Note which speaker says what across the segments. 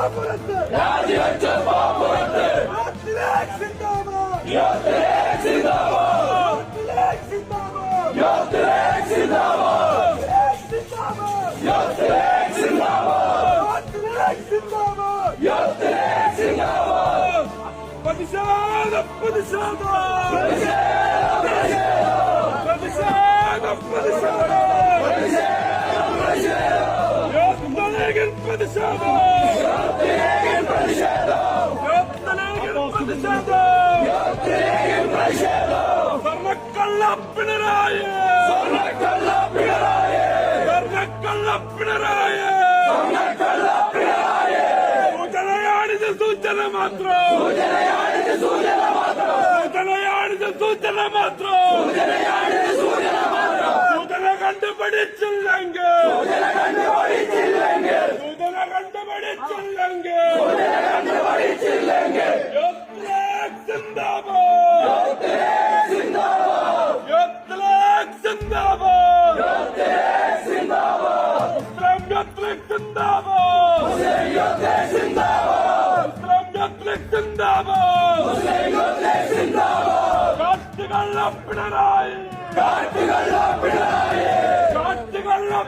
Speaker 1: പാപ്പുറത്ത്. രാജിവെച്ച പാപ്പുറത്ത് യാത്രേക് സിന്ദാബാദ് യാത്രേക് സിന്ദാബാദ് യാത്രേക് സിന്ദാബാദ് യാത്രേക് സിന്ദാബാദ് യാത്രേക് സിന്ദാബാദ് യാത്രേക് സിന്ദാബാദ് യാത്രേക് സിന്ദാബാദ് പ്രതിഷേധം പ്രതിഷേധം പ്രതിഷേധം പ്രതിഷേധം പ്രതിഷേധം പ്രതിഷേധം പ്രതിഷേധം പ്രതിഷേധം പ്രതിഷേധം മാത്രം. സൂചനയാണിത് സൂചന മാത്രം. സൂചന കണ്ടുപിടിച്ചില്ലെങ്കിൽ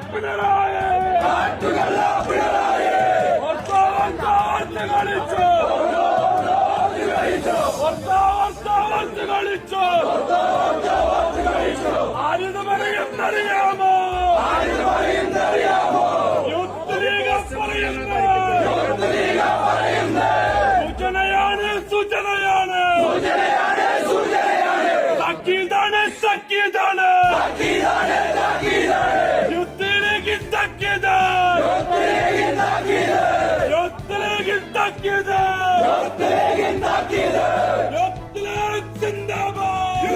Speaker 1: പിണറായി ഓർത്തോ ഓർത്തോ ഓർത്ത് കളിച്ചു ഓർത്തോ ഓർത്തോ ഓർത്ത് കളിച്ചു ആരിത് പറയുന്നറിയാമോ യൂത്ത് ലീഗ് പറയുന്നു സൂചനയാണ് സൂചനയാണ് താക്കീതാണ് താക്കീതാണ് യൂത്ത് ലീഗ് താക്കീത് യൂത്ത് ലീഗ് താക്കീത് യൂത്ത് ലീഗ് സിന്ദാബാദ്!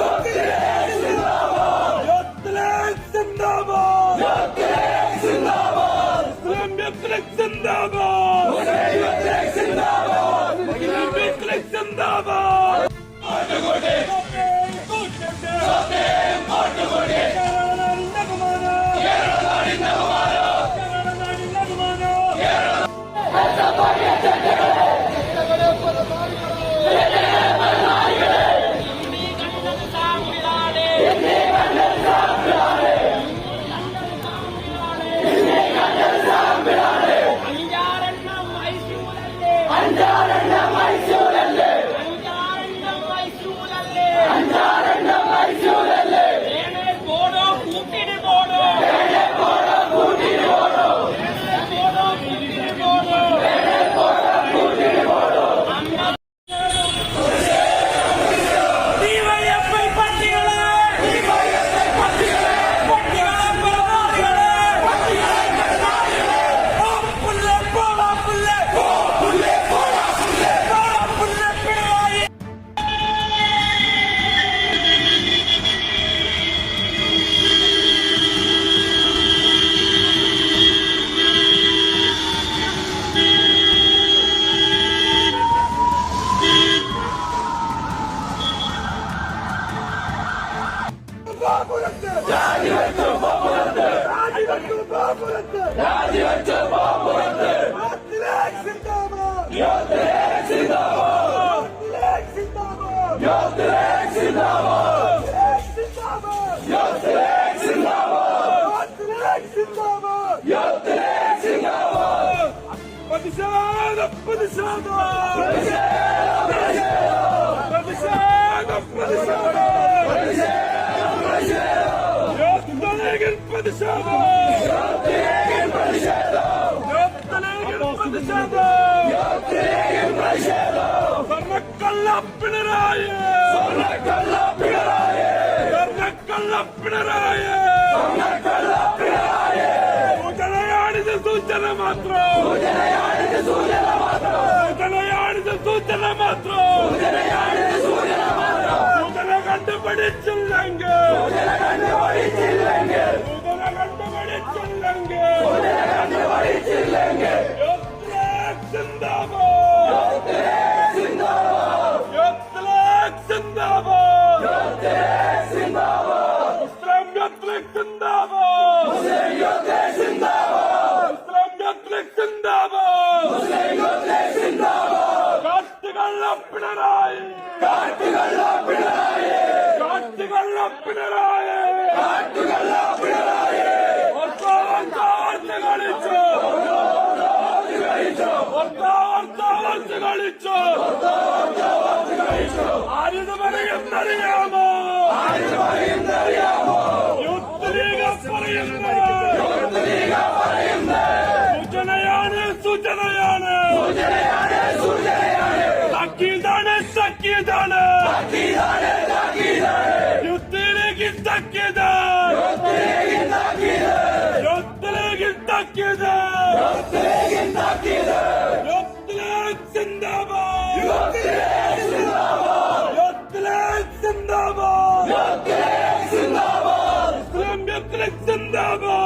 Speaker 1: പ്രതിഷേധം പ്രതിഷേധം പ്രതിഷേധം പ്രതിഷേധം യോദ്ധലേഖൻ പ്രതിഷേധം യോദ്ധലേഖൻ പ്രതിഷേധം സ്വർണക്കള്ള പിണറായി സ്വർണക്കള്ള പിണറായി സൂചനയാണിത് സൂചന മാത്രം സൂചനയാണിത് സൂചന മാത്രം സൂചന കണ്ടുപിടിച്ചില്ലെങ്കിൽ സൂചന കണ്ടുപിടിച്ചില്ലെങ്കിൽ യോത്ലേഖ് സിന്ദാബാദ്! കാട്ടുകള്ള പിണറായി! കാട്ടുകള്ള പിണറായി! ഓർത്തോ കളിച്ചു ആരിത് പറയുന്നറിയാമോ? യൂത്ത് ലീഗ് പറയുന്നത്. സൂചനയാണ് സൂചനയാണ് താക്കീതാണ് താക്കീതാണ് യൂത്ത് ലീഗിൽ the devil!